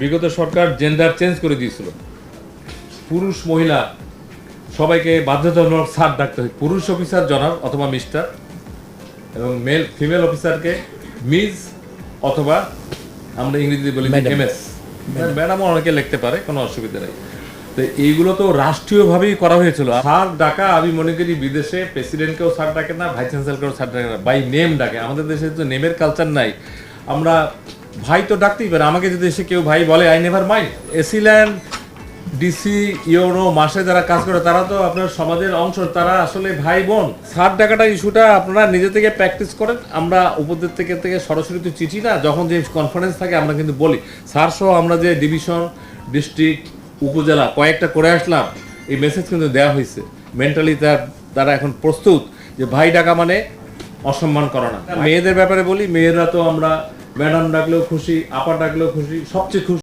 বিগত সরকার gender change করে দিয়েছিল। পুরুষ মহিলা সবাইকে বাধ্যতামূলক স্যার ডাকতে হয়। পুরুষ অফিসার জনাব অথবা মিস্টার এবং মেল ফিমেল অফিসারকে মিস অথবা আমরা ইংরেজিতে বলি এম এস ম্যাডামও অনেকে লিখতে পারে কোনো অসুবিধা নেই। তো এইগুলো তো রাষ্ট্রীয়ভাবেই করা হয়েছিল। স্যার ডাকা আমি মনে করি বিদেশে প্রেসিডেন্টকেও স্যার ডাকে না ভাইস চ্যান্সেলকেও স্যার ডাকে না বাই নেম ডাকে। আমাদের দেশে তো নেমের কালচার নাই। আমরা ভাই তো ডাকতেই পারে। আমাকে যদি এসে কেউ ভাই বলে I never mind AC land DC UNO মাসে যারা কাজ করে তারা তো আপনার সমাজের অংশ তারা আসলে ভাই বোন। সার ডাকাটা ইস্যুটা আপনারা নিজে থেকে প্র্যাকটিস করেন। আমরা উপদের থেকে থেকে সরাসরি তো চিঠি না যখন যে কনফারেন্স থাকে আমরা কিন্তু বলি। স্যার সহ আমরা যে ডিভিশন ডিস্ট্রিক্ট উপজেলা কয়েকটা করে আসলাম এই মেসেজ কিন্তু দেওয়া হয়েছে। মেন্টালি তার তারা এখন প্রস্তুত যে ভাই ডাকা মানে অসম্মান করা না। মেয়েদের ব্যাপারে বলি মেয়েরা তো আমরা ম্যাডাম ডাকলেও খুশি আপা ডাকলেও খুশি সবচেয়ে খুশি।